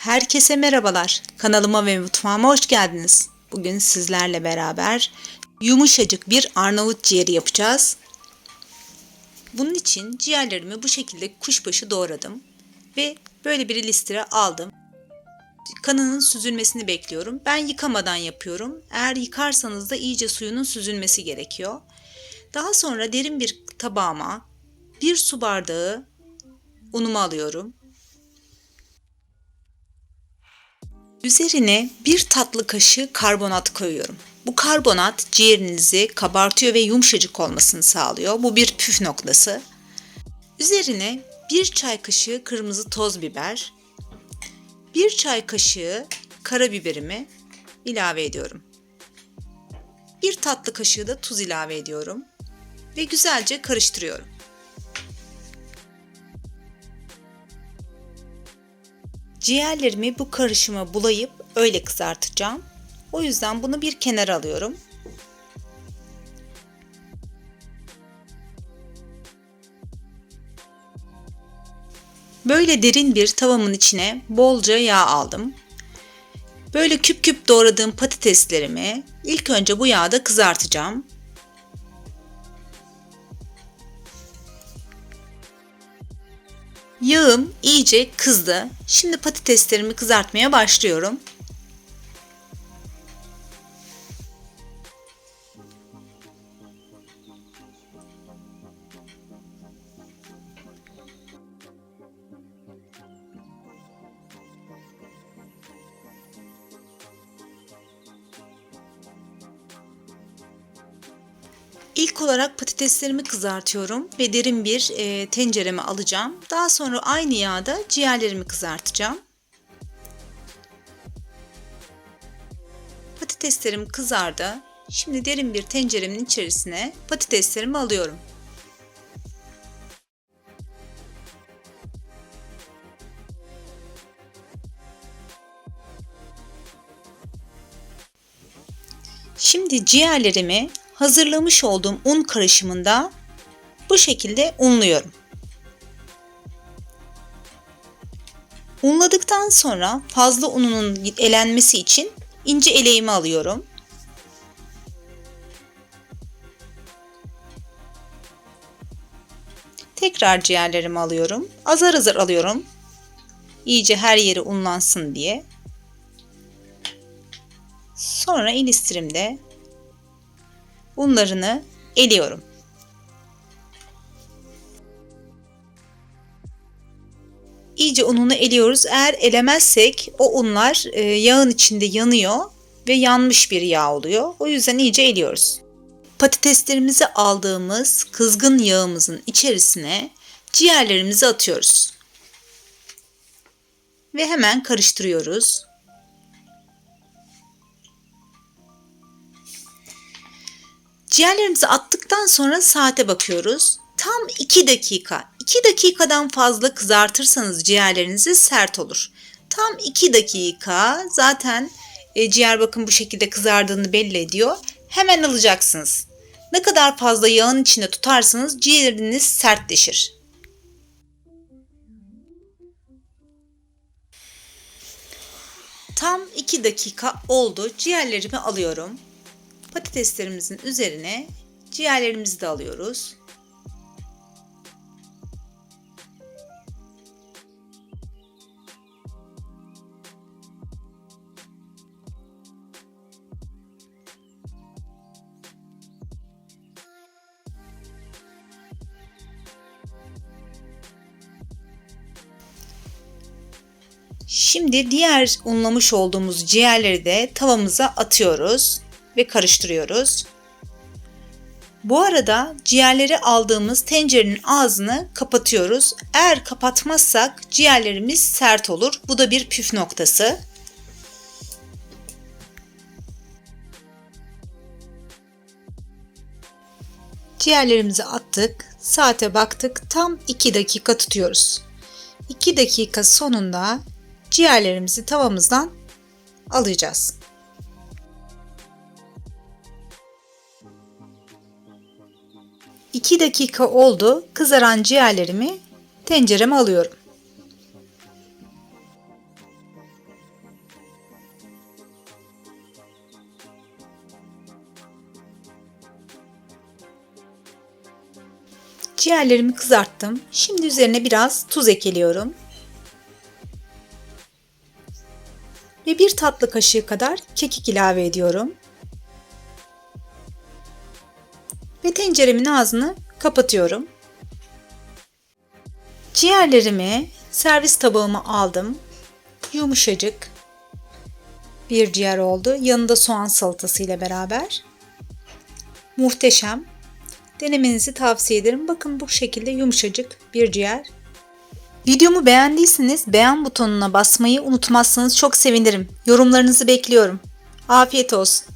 Herkese merhabalar. Kanalıma ve mutfağıma hoş geldiniz. Bugün sizlerle beraber yumuşacık bir Arnavut ciğeri yapacağız. Bunun için ciğerlerimi bu şekilde kuşbaşı doğradım ve böyle bir listire aldım. Kanının süzülmesini bekliyorum. Ben yıkamadan yapıyorum. Eğer yıkarsanız da iyice suyunun süzülmesi gerekiyor. Daha sonra derin bir tabağıma bir su bardağı unumu alıyorum. Üzerine bir tatlı kaşığı karbonat koyuyorum. Bu karbonat ciğerinizi kabartıyor ve yumuşacık olmasını sağlıyor. Bu bir püf noktası. Üzerine bir çay kaşığı kırmızı toz biber, bir çay kaşığı karabiberimi ilave ediyorum. Bir tatlı kaşığı da tuz ilave ediyorum ve güzelce karıştırıyorum. Ciğerlerimi bu karışıma bulayıp öyle kızartacağım. O yüzden bunu bir kenara alıyorum. Böyle derin bir tavamın içine bolca yağ aldım. Böyle küp küp doğradığım patateslerimi ilk önce bu yağda kızartacağım. Yağım iyice kızdı. Şimdi patateslerimi kızartmaya başlıyorum. İlk olarak patateslerimi kızartıyorum ve derin bir e, tencereme alacağım. Daha sonra aynı yağda ciğerlerimi kızartacağım. Patateslerim kızardı. Şimdi derin bir tenceremin içerisine patateslerimi alıyorum. Şimdi ciğerlerimi hazırlamış olduğum un karışımında bu şekilde unluyorum. Unladıktan sonra fazla ununun elenmesi için ince eleğimi alıyorum. Tekrar ciğerlerimi alıyorum. Azar azar alıyorum. İyice her yeri unlansın diye. Sonra el unlarını eliyorum. İyice ununu eliyoruz. Eğer elemezsek o unlar e, yağın içinde yanıyor ve yanmış bir yağ oluyor. O yüzden iyice eliyoruz. Patateslerimizi aldığımız kızgın yağımızın içerisine ciğerlerimizi atıyoruz. Ve hemen karıştırıyoruz. Ciğerlerimizi attıktan sonra saate bakıyoruz. Tam 2 dakika. 2 dakikadan fazla kızartırsanız ciğerlerinizi sert olur. Tam 2 dakika zaten e, ciğer bakın bu şekilde kızardığını belli ediyor. Hemen alacaksınız. Ne kadar fazla yağın içinde tutarsanız ciğeriniz sertleşir. Tam 2 dakika oldu. Ciğerlerimi alıyorum. Patateslerimizin üzerine ciğerlerimizi de alıyoruz. Şimdi diğer unlamış olduğumuz ciğerleri de tavamıza atıyoruz ve karıştırıyoruz. Bu arada ciğerleri aldığımız tencerenin ağzını kapatıyoruz. Eğer kapatmazsak ciğerlerimiz sert olur. Bu da bir püf noktası. Ciğerlerimizi attık. Saate baktık. Tam 2 dakika tutuyoruz. 2 dakika sonunda ciğerlerimizi tavamızdan alacağız. 2 dakika oldu kızaran ciğerlerimi tencereme alıyorum. Ciğerlerimi kızarttım. Şimdi üzerine biraz tuz ekliyorum. Ve bir tatlı kaşığı kadar kekik ilave ediyorum. Ve tenceremin ağzını kapatıyorum. Ciğerlerimi servis tabağıma aldım. Yumuşacık bir ciğer oldu. Yanında soğan salatası ile beraber. Muhteşem. Denemenizi tavsiye ederim. Bakın bu şekilde yumuşacık bir ciğer. Videomu beğendiyseniz beğen butonuna basmayı unutmazsanız çok sevinirim. Yorumlarınızı bekliyorum. Afiyet olsun.